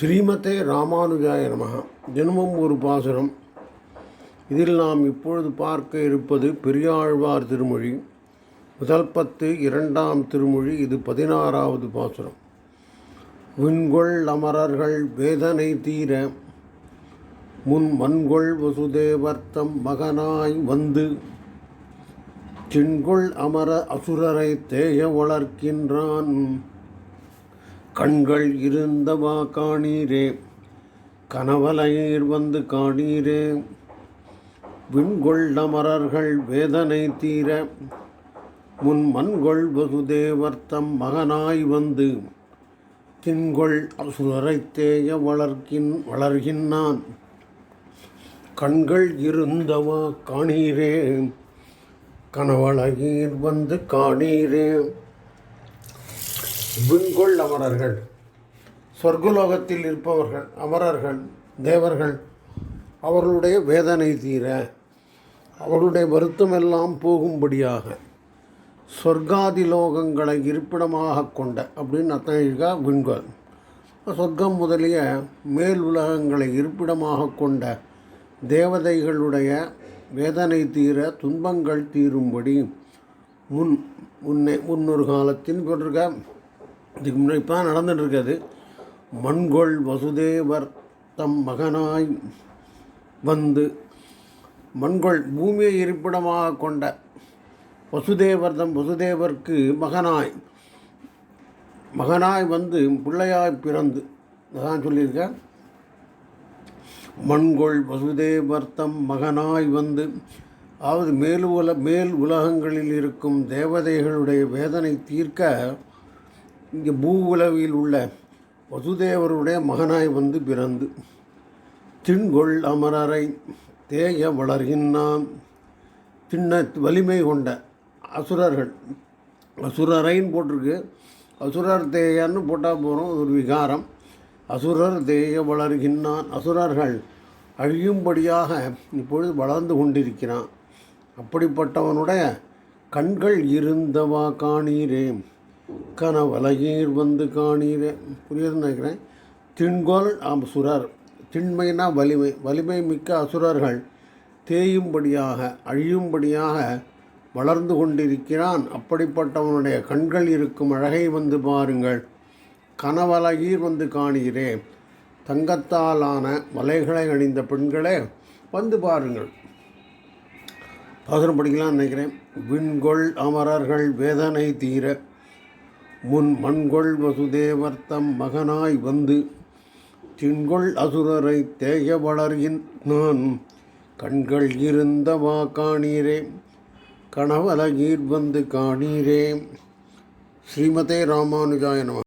ஸ்ரீமதே ராமானுஜாய நமக தினமும் ஒரு பாசுரம். இதில் நாம் இப்பொழுது பார்க்க இருப்பது பெரியாழ்வார் திருமொழி. முதல் பத்து இரண்டாம் திருமொழி இது பதினாறாவது பாசுரம். விண்கொள் அமரர்கள் வேதனை தீர முன் மண்கொள் வசுதேவர்த்தம் மகனாய் வந்து சின்கொள் அமர அசுரரை தேய வளர்க்கின்றான். கண்கள் இருந்தவா காணீரே. கனவலையீர் வந்து காணீரே. விண்கொள்ளமரர்கள் வேதனை தீர. முன் மண்கொள் வசுதேவர்த்தம் மகனாய் வந்து. தின்கொள் அசுரரைத் தேய வளர்க்கின் வளர்கின்றான் கண்கள் இருந்தவா காணீரே. கனவழகீர் வந்து காணீரே. விண்கொள் அமரர்கள். சொர்க்கலோகத்தில் இருப்பவர்கள் அமரர்கள் தேவர்கள் அவர்களுடைய வேதனை தீர அவர்களுடைய வருத்தமெல்லாம் போகும்படியாக சொர்க்காதிலோகங்களை இருப்பிடமாக கொண்ட அப்படின்னு அர்த்தம் விண்கோள். சொர்க்கம் முதலிய மேல் உலகங்களை இருப்பிடமாக கொண்ட தேவதைகளுடைய வேதனை தீர துன்பங்கள் தீரும்படி முன் முன்னே முன்னொரு காலத்தின் போட்டிருக்க இதுக்கு முன்னாடி இப்போ தான் மண்கொள் வசுதேவர் தம் மகனாய் வந்து மண்கொள் பூமியை இருப்பிடமாக கொண்ட வசுதேவர் தம் வசுதேவர்க்கு மகனாய் மகனாய் வந்து பிள்ளையாய் பிறந்து அதான் சொல்லியிருக்கேன். மண்கொள் வசுதேவர்த்தம் மகனாய் வந்து அதாவது மேல் உல மேல் உலகங்களில் இருக்கும் தேவதைகளுடைய வேதனை தீர்க்க இங்கே பூ உலகில் உள்ள வசுதேவருடைய மகனாய் வந்து பிறந்து திண்கொள் அமரரை தேய வளர்கின்றான். திண்ண வலிமை கொண்ட அசுரர்கள். அசுரரைன்னு போட்டிருக்கு. அசுரர் தேயன்னு போட்டால் போகிறோம் ஒரு விகாரம். அசுரர் தேய வளர்கின்றான். அசுரர்கள் அழியும்படியாக இப்பொழுது வளர்ந்து கொண்டிருக்கிறான். அப்படிப்பட்டவனுடைய கண்கள் இருந்தவா காணீரே. கனவலகீர் வந்து காணீரே. புரியுதுன்னு நினைக்கிறேன். திண்கோல் அசுரர். திண்மைனா வலிமை. வலிமை மிக்க அசுரர்கள் தேயும்படியாக அழியும்படியாக வளர்ந்து கொண்டிருக்கிறான். அப்படிப்பட்டவனுடைய கண்கள் இருக்கும் அழகை வந்து பாருங்கள். கனவலகீர் வந்து காணுகிறே தங்கத்தாலான மலைகளை அணிந்த பெண்களே வந்து பாருங்கள். பாசுரம் படிக்கலாம்னு நினைக்கிறேன். விண்கொள் அமரர்கள் வேதனை தீர முன் மண்கொள் வசுதேவர்த்தம் மகனாய் வந்து திண்கொள் அசுரரை தேய வளர்கின் நான் கண்கள் இருந்தவா காணீரே கணவலகீர் வந்து காணீரே. ஸ்ரீமதே ராமானுஜாய நம.